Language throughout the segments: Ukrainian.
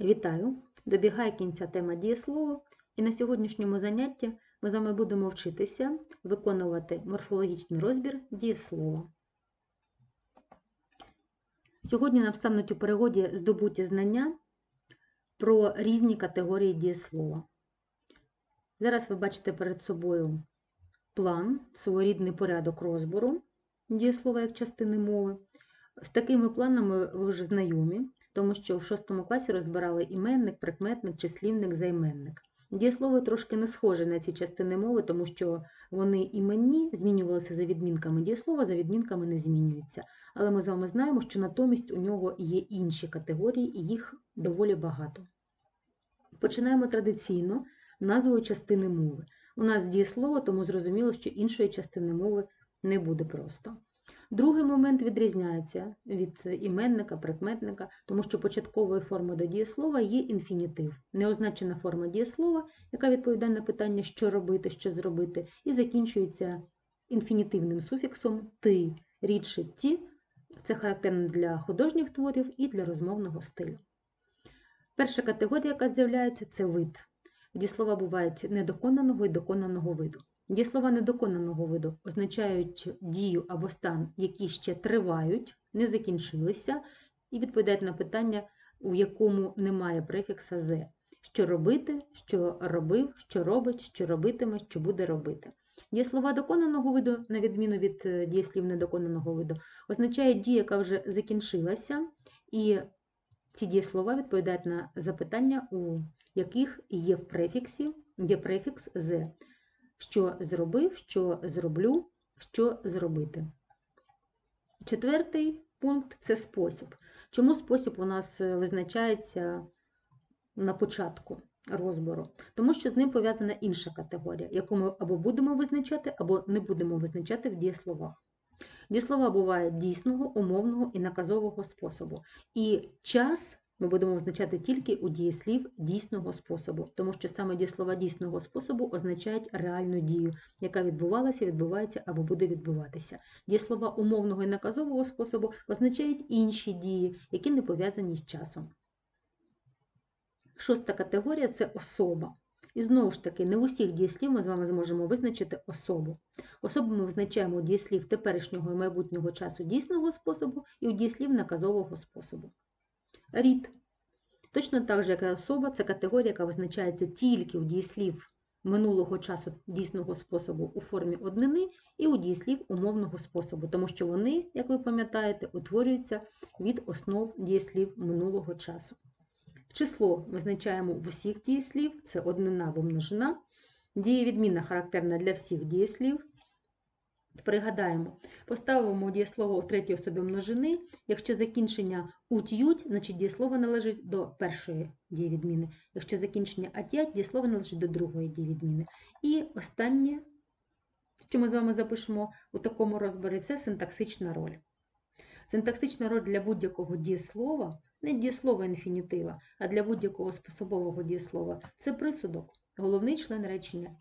Вітаю! Добігає кінця тема дієслово, і на сьогоднішньому занятті ми з вами будемо вчитися виконувати морфологічний розбір дієслова. Сьогодні нам стануть у перегоді здобуті знання про різні категорії дієслова. Зараз ви бачите перед собою план, своєрідний порядок розбору дієслова як частини мови. З такими планами ви вже знайомі, тому що в 6 класі розбирали іменник, прикметник, числівник, займенник. Дієслово трошки не схоже на ці частини мови, тому що вони іменні змінювалися за відмінками дієслова, за відмінками не змінюються. Але ми з вами знаємо, що натомість у нього є інші категорії, і їх доволі багато. Починаємо традиційно назвою частини мови. У нас дієслово, тому зрозуміло, що іншої частини мови не буде просто. Другий момент відрізняється від іменника, прикметника, тому що початковою формою до дієслова є інфінітив, неозначена форма дієслова, яка відповідає на питання, що робити, що зробити, і закінчується інфінітивним суфіксом ти, рідше ті. Це характерно для художніх творів і для розмовного стилю. Перша категорія, яка з'являється, це вид. Дієслова бувають недоконаного і доконаного виду. Дієслова недоконаного виду означають дію або стан, які ще тривають, не закінчилися, і відповідають на питання, у якому немає префікса «з». Що робити, що робив, що робить, що робитиме, що буде робити. Дієслова доконаного виду, на відміну від дієслів недоконаного виду, означають дію, яка вже закінчилася, і ці дієслова відповідають на запитання, у яких є в префіксі, є префікс «з» що зробив, що зроблю, що зробити. Четвертий пункт це спосіб. Чому спосіб у нас визначається на початку розбору? Тому що з ним пов'язана інша категорія, яку ми або будемо визначати, або не будемо визначати в дієсловах. Дієслова бувають дійсного, умовного і наказового способу. І час ми будемо визначати тільки у дієслів дійсного способу, тому що саме дієслова дійсного способу означають реальну дію, яка відбувалася, відбувається або буде відбуватися. Дієслова умовного і наказового способу означають інші дії, які не пов'язані з часом. Шоста категорія це особа. І знову ж таки, не в усіх дієслів ми з вами зможемо визначити особу. Особу ми визначаємо у дієслів теперішнього і майбутнього часу дійсного способу і у дієслів наказового способу. Рід. Точно так же, як і особа, це категорія, яка визначається тільки у дієслів минулого часу дійсного способу у формі однини і у дієслів умовного способу, тому що вони, як ви пам'ятаєте, утворюються від основ дієслів минулого часу. Число визначаємо в усіх дієслів, це однина або множина. Дієвідмінна характерна для всіх дієслів. Пригадаємо, поставимо дієслово у третій особі множини. Якщо закінчення уть-ють, значить дієслово належить до першої дієвідміни. Якщо закінчення ат'ять, дієслово належить до другої дієвідміни. І останнє, що ми з вами запишемо у такому розборі, це синтаксична роль. Синтаксична роль для будь-якого дієслова, не дієслова інфінітива, а для будь-якого способового дієслова це присудок, головний член речення,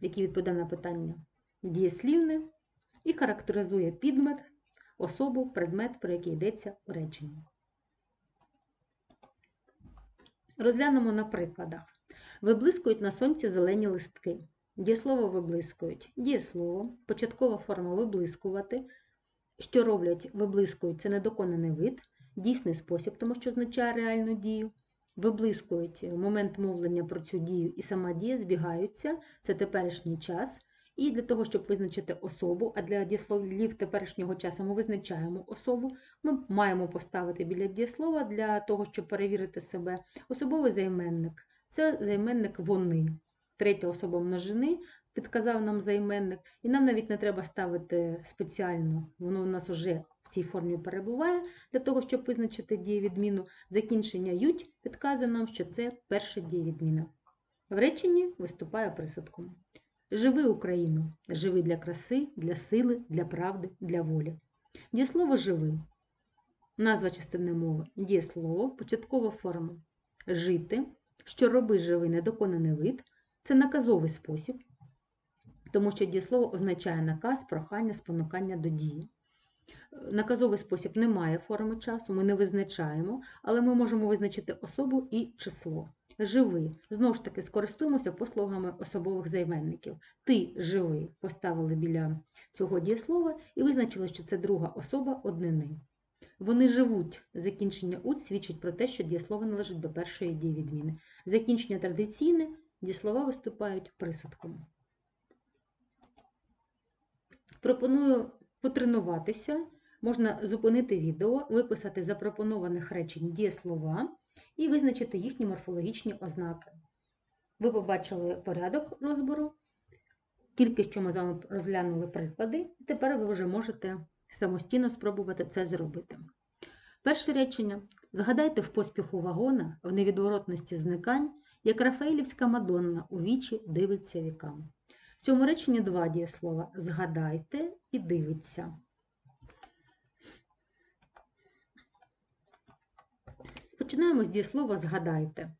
який відповідає на питання дієслівне і характеризує підмет, особу, предмет, про який йдеться у реченні. Розглянемо на прикладах. Виблискують на сонці зелені листки. Дієслово виблискують. Дієслово, початкова форма виблискувати. Що роблять, виблискують це недоконаний вид, дійсний спосіб, тому що означає реальну дію. Виблискують момент мовлення про цю дію і сама дія збігаються, це теперішній час. І для того, щоб визначити особу, а для дієсловів теперішнього часу ми визначаємо особу, ми маємо поставити біля дієслова для того, щоб перевірити себе. Особовий займенник це займенник вони. Третя особа множини підказав нам займенник, і нам навіть не треба ставити спеціально, воно у нас вже в цій формі перебуває, для того, щоб визначити дієвідміну. Закінчення ють підказує нам, що це перша дієвідміна. В реченні виступає присудком. Живи Україну, живи для краси, для сили, для правди, для волі. Дієслово живи. Назва частини мови. Дієслово, початкова форма. Жити, що роби живий недоконаний вид це наказовий спосіб, тому що дієслово означає наказ, прохання, спонукання до дії. Наказовий спосіб не має форми часу, ми не визначаємо, але ми можемо визначити особу і число. Живий. Знову ж таки, скористуємося послугами особових займенників. Ти живий поставили біля цього дієслова і визначили, що це друга особа однини. Вони живуть. Закінчення ут свідчить про те, що дієслово належить до першої дієвідміни. Закінчення традиційне, дієслова виступають присудком. Пропоную потренуватися. Можна зупинити відео, виписати запропонованих речень дієслова і визначити їхні морфологічні ознаки. Ви побачили порядок розбору, тільки що ми з вами розглянули приклади, і тепер ви вже можете самостійно спробувати це зробити. Перше речення. Згадайте в поспіху вагона в невідворотності зникань, як Рафаїлівська Мадонна у вічі дивиться вікам. В цьому реченні два дієслова згадайте і дивиться. Починаємо з дієслова згадайте.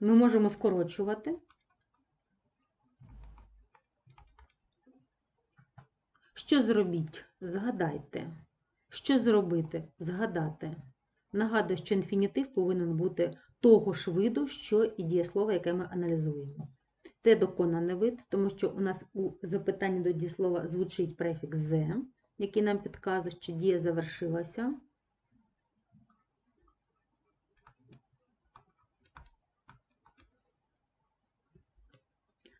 Ми можемо скорочувати. Що зробіть? Згадайте. Що зробити? Згадати. Нагадую, що інфінітив повинен бути того ж виду, що і дієслово, яке ми аналізуємо. Це доконаний вид, тому що у нас у запитанні до дієслова звучить префікс «зе», який нам підказує, що дія завершилася.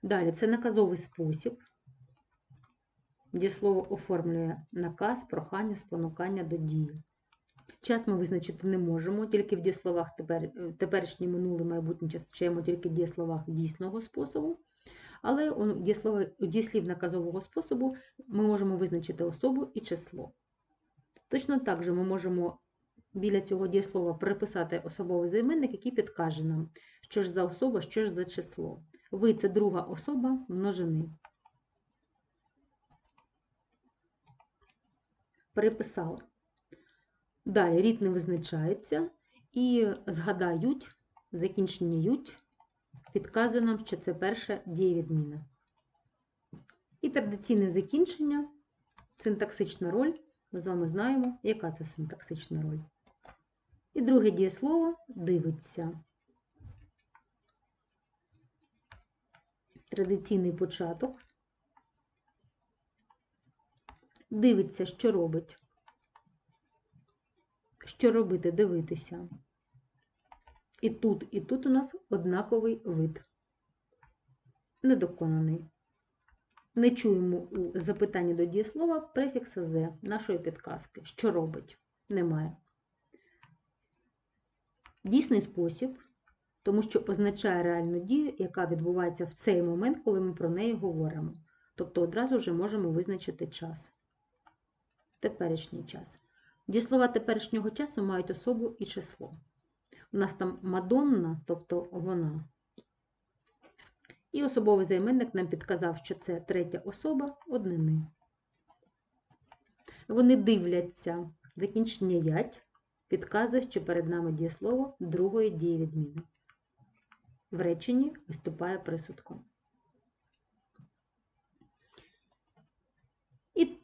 Далі це наказовий спосіб. Дієслово оформлює наказ, прохання, спонукання до дії. Час ми визначити не можемо, тільки в дієсловах тепер, теперішнє минуле майбутнє час вчимо тільки в дієсловах дійсного способу. Але у дієслів наказового способу ми можемо визначити особу і число. Точно так же ми можемо біля цього дієслова приписати особовий займенник, який підкаже нам, що ж за особа, що ж за число. Ви це друга особа множини. Переписали. Далі рід не визначається і згадають, закінчення ють підказує нам, що це перша дієвідміна. І традиційне закінчення, синтаксична роль. Ми з вами знаємо, яка це синтаксична роль. І друге дієслово дивиться. Традиційний початок. Дивиться, що робить. Що робити? Дивитися. І тут, і тут у нас однаковий вид. Недоконаний. Не чуємо у запитанні до дієслова префікса «з» нашої підказки. Що робить? Немає. Дійсний спосіб, тому що означає реальну дію, яка відбувається в цей момент, коли ми про неї говоримо. Тобто одразу вже можемо визначити час. Теперішній час. Дієслова теперішнього часу мають особу і число. У нас там Мадонна, тобто вона. І особовий займенник нам підказав, що це третя особа однини. Вони дивляться. Закінчення ять підказує, що перед нами дієслово другої дії відміни. В реченні виступає присудком. І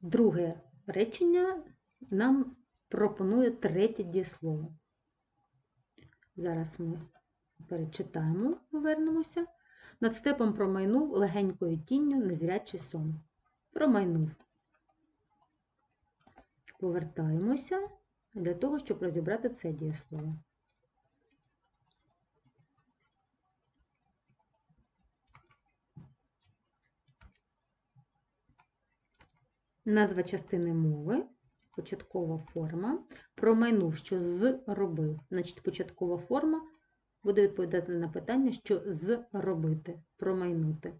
друге речення нам пропонує третє дієслово. Зараз ми перечитаємо, повернемося. Над степом промайнув легенькою тінню незрячий сон. Промайнув. Повертаємося для того, щоб розібрати це дієслово. Назва частини мови, початкова форма. Промайнув, що зробив. Значить, початкова форма буде відповідати на питання, що зробити, промайнути.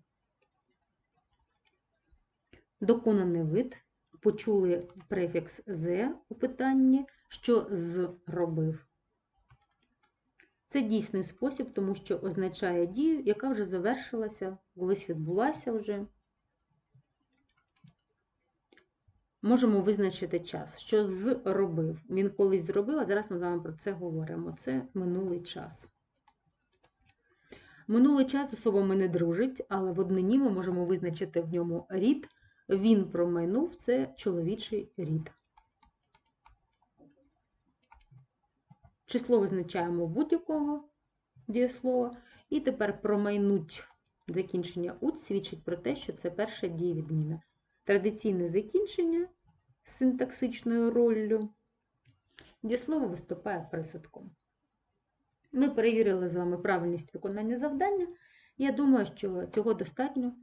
Доконаний вид. Почули префікс «з» у питанні, що зробив. Це дійсний спосіб, тому що означає дію, яка вже завершилася, колись відбулася вже. Можемо визначити час, що зробив. Він колись зробив, а зараз ми з вами про це говоримо. Це минулий час. Минулий час з особами не дружить, але в однині ми можемо визначити в ньому рід. Він промайнув це чоловічий рід. Число визначаємо будь-якого дієслова. І тепер промайнуть закінчення уть свідчить про те, що це перша дієвідміна. Традиційне закінчення з синтаксичною роллю. Дієслово виступає присудком. Ми перевірили з вами правильність виконання завдання. Я думаю, що цього достатньо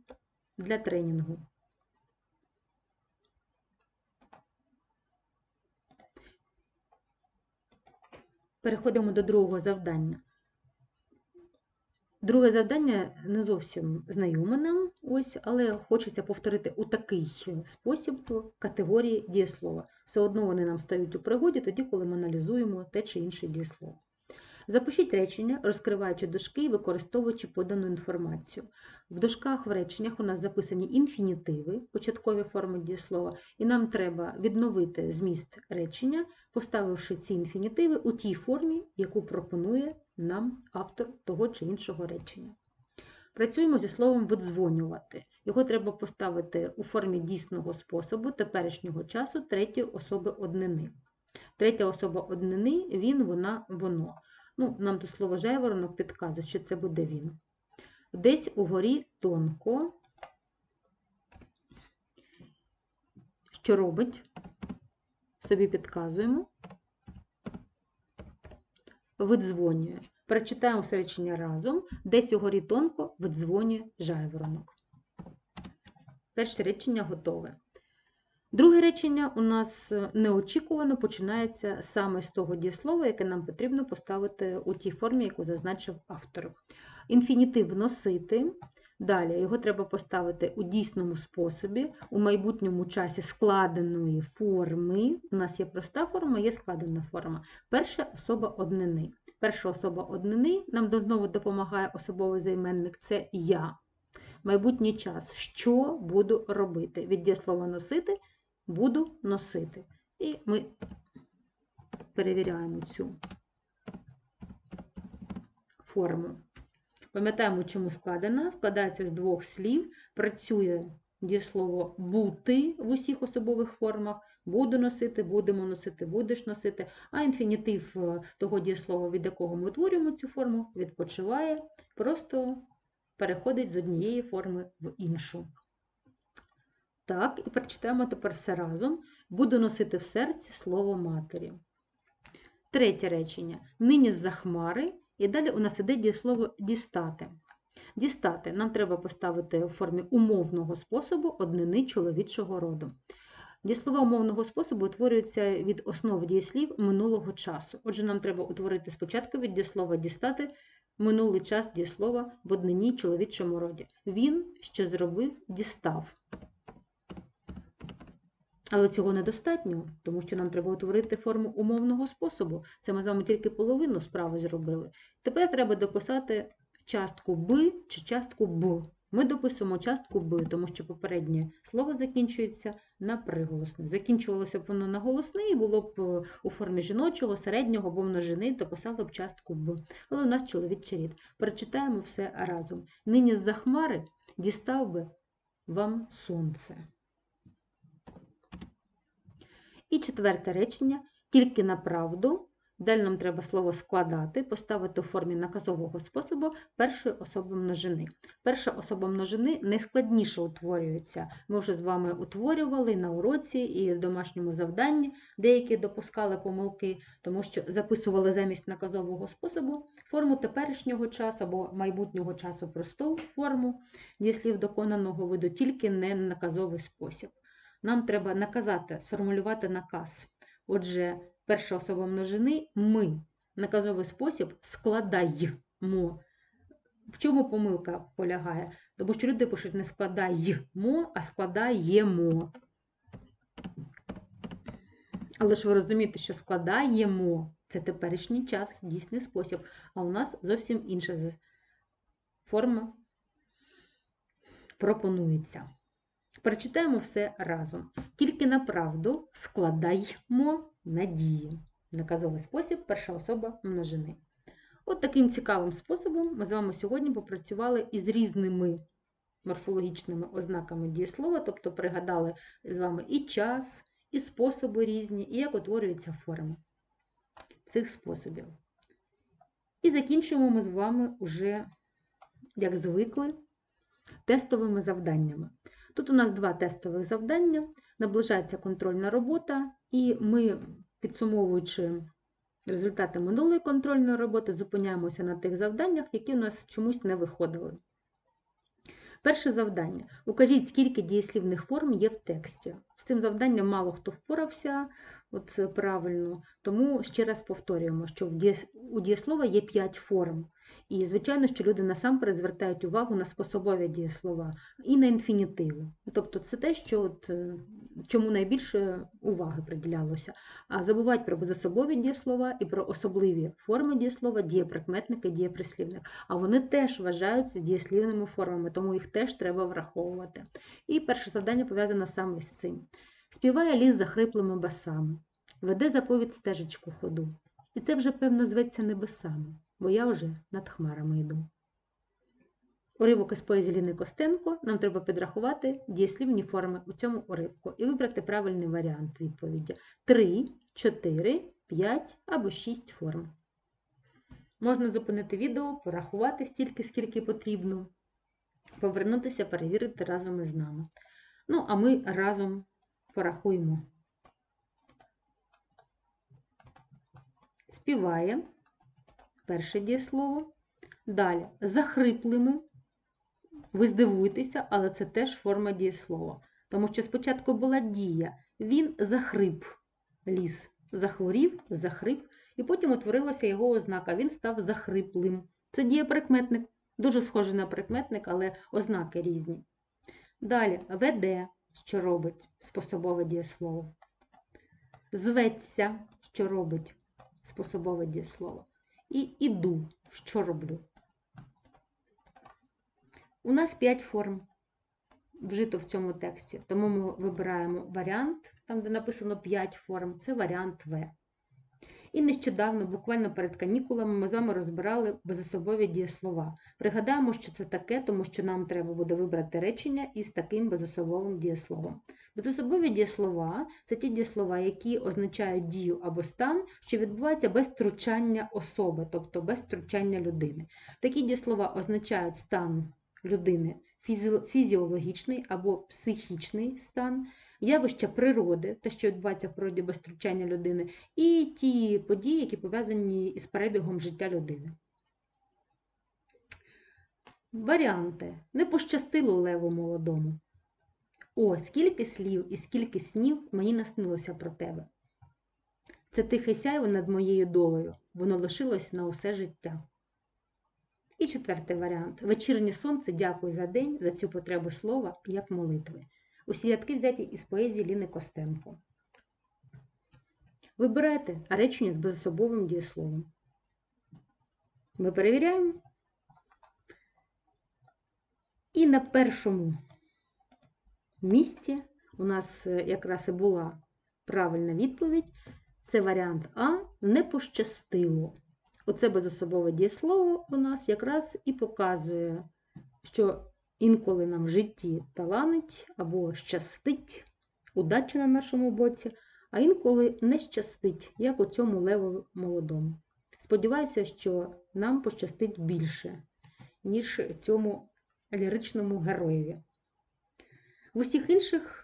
для тренінгу. Переходимо до другого завдання. Друге завдання не зовсім знайоме нам, ось, але хочеться повторити у такий спосіб категорії дієслова. Все одно вони нам стають у пригоді тоді, коли ми аналізуємо те чи інше дієслово. Запишіть речення, розкриваючи дужки і використовуючи подану інформацію. В дужках в реченнях у нас записані інфінітиви, початкові форми дієслова, і нам треба відновити зміст речення, поставивши ці інфінітиви у тій формі, яку пропонує нам автор того чи іншого речення. Працюємо зі словом видзвонювати. Його треба поставити у формі дійсного способу теперішнього часу третьої особи однини. Третя особа однини він, вона, воно. Ну, Нам тут слово жайворонок підказує, що це буде він. Десь угорі тонко, що робить, собі підказуємо, видзвонює. Прочитаємо все речення разом. Десь угорі тонко видзвонює жайворонок. Перше речення готове. Друге речення у нас е, неочікувано починається саме з того дієслова, яке нам потрібно поставити у тій формі, яку зазначив автор. Інфінітив носити. Далі його треба поставити у дійсному способі, у майбутньому часі складеної форми. У нас є проста форма, є складена форма. Перша особа однини. Перша особа однини нам знову допомагає особовий займенник це я. Майбутній час. Що буду робити? Від дієслова носити буду носити. І ми перевіряємо цю форму. Пам'ятаємо, чому складена. Складається з двох слів. Працює дієслово бути в усіх особових формах. Буду носити, будемо носити, будеш носити. А інфінітив е, того дієслова, від якого ми утворюємо цю форму, відпочиває, просто переходить з однієї форми в іншу. Так, і прочитаємо тепер все разом. Буду носити в серці слово матері. Третє речення. Нині з-за хмари. І далі у нас іде дієслово дістати. Дістати нам треба поставити у формі умовного способу однини чоловічого роду. Дієслова умовного способу утворюються від основ дієслів минулого часу. Отже, нам треба утворити спочатку від дієслова дістати минулий час дієслова в однині чоловічому роді. Він, що зробив, дістав. Але цього недостатньо, тому що нам треба утворити форму умовного способу. Це ми з вами тільки половину справи зробили. Тепер треба дописати частку Б чи частку Б. Ми дописуємо частку Б, тому що попереднє слово закінчується на приголосне. Закінчувалося б воно на голосний, було б е, у формі жіночого, середнього або множини, дописали б частку Б. Але у нас чоловічий рід. Перечитаємо все разом. Нині з-за хмари дістав би вам сонце. І четверте речення тільки на правду. Далі нам треба слово складати, поставити у формі наказового способу першої особи множини. Перша особа множини найскладніше утворюється. Ми вже з вами утворювали на уроці і в домашньому завданні, деякі допускали помилки, тому що записували замість наказового способу форму теперішнього часу або майбутнього часу просту форму дієслів доконаного виду, тільки не наказовий спосіб нам треба наказати, сформулювати наказ. Отже, перша особа множини ми. Наказовий спосіб складаймо. В чому помилка полягає? Тому що люди пишуть не складаймо, а складаємо. Але ж ви розумієте, що складаємо це теперішній час, дійсний спосіб, а у нас зовсім інша форма пропонується. Прочитаємо все разом. Тільки на правду складаймо надії. Наказовий спосіб перша особа множини. От таким цікавим способом ми з вами сьогодні попрацювали із різними морфологічними ознаками дієслова, тобто пригадали з вами і час, і способи різні, і як утворюються форми цих способів. І закінчуємо ми з вами уже, як звикли, тестовими завданнями. Тут у нас два тестових завдання, наближається контрольна робота, і ми, підсумовуючи результати минулої контрольної роботи, зупиняємося на тих завданнях, які у нас чомусь не виходили. Перше завдання. Укажіть, скільки дієслівних форм є в тексті. З цим завданням мало хто впорався от правильно, тому ще раз повторюємо, що у дієслова є 5 форм. І, звичайно, що люди насамперед звертають увагу на способові дієслова і на інфінітиви. Тобто це те, що от, е, чому найбільше уваги приділялося. А забувають про безособові дієслова і про особливі форми дієслова, дієприкметники, дієприслівник. А вони теж вважаються дієслівними формами, тому їх теж треба враховувати. І перше завдання пов'язано саме з цим. Співає ліс захриплими басами, веде заповідь стежечку ходу. І це вже, певно, зветься небесами, бо я вже над хмарами йду. Уривок із поезії Ліни Костенко нам треба підрахувати дієслівні форми у цьому уривку і вибрати правильний варіант відповіді: 3, 4, 5 або 6 форм. Можна зупинити відео, порахувати стільки, скільки потрібно, повернутися, перевірити разом із нами. Ну, а ми разом порахуємо. Співає перше дієслово. Далі захриплими. Ви здивуєтеся, але це теж форма дієслова. Тому що спочатку була дія. Він захрип ліс, захворів, захрип, і потім утворилася його ознака. Він став захриплим. Це дієприкметник, дуже схожий на прикметник, але ознаки різні. Далі веде, що робить способове дієслово. Зветься, що робить способове дієслово. І іду, що роблю. У нас 5 форм вжито в цьому тексті, тому ми вибираємо варіант, там, де написано 5 форм, це варіант В. І нещодавно, буквально перед канікулами, ми з вами розбирали безособові дієслова. Пригадаємо, що це таке, тому що нам треба буде вибрати речення із таким безособовим дієсловом. Безособові дієслова це ті дієслова, які означають дію або стан, що відбувається без втручання особи, тобто без втручання людини. Такі дієслова означають стан людини фізіологічний або психічний стан, явища природи, те, що відбувається в природі без втручання людини, і ті події, які пов'язані із перебігом життя людини. Варіанти. Не пощастило леву молодому. О, скільки слів і скільки снів мені наснилося про тебе. Це тихе сяйво над моєю долею, воно лишилось на усе життя. І четвертий варіант. Вечірнє сонце дякую за день, за цю потребу слова, як молитви. Усі рядки взяті із поезії Ліни Костенко. Вибирайте речення з безособовим дієсловом. Ми перевіряємо. І на першому місці у нас е, якраз і була правильна відповідь. Це варіант А не пощастило. Оце безособове дієслово у нас якраз і показує, що інколи нам в житті таланить або щастить, удача на нашому боці, а інколи не щастить, як у цьому леву молодому. Сподіваюся, що нам пощастить більше, ніж цьому ліричному героєві. В усіх інших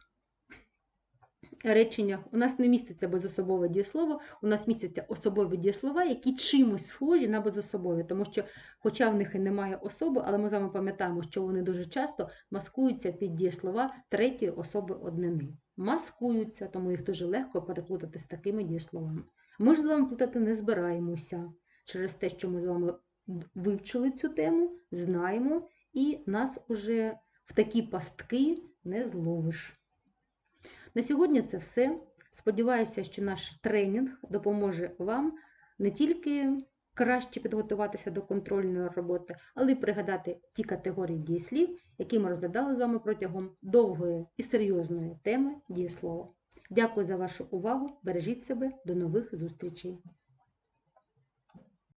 реченнях у нас не міститься безособове дієслово, у нас містяться особові дієслова, які чимось схожі на безособові, тому що, хоча в них і немає особи, але ми з вами пам'ятаємо, що вони дуже часто маскуються під дієслова третьої особи однини. Маскуються, тому їх дуже легко переплутати з такими дієсловами. Ми ж з вами плутати не збираємося через те, що ми з вами вивчили цю тему, знаємо, і нас уже в такі пастки не зловиш. На сьогодні це все. Сподіваюся, що наш тренінг допоможе вам не тільки краще підготуватися до контрольної роботи, але й пригадати ті категорії дієслів, які ми розглядали з вами протягом довгої і серйозної теми дієслова. Дякую за вашу увагу. Бережіть себе, до нових зустрічей!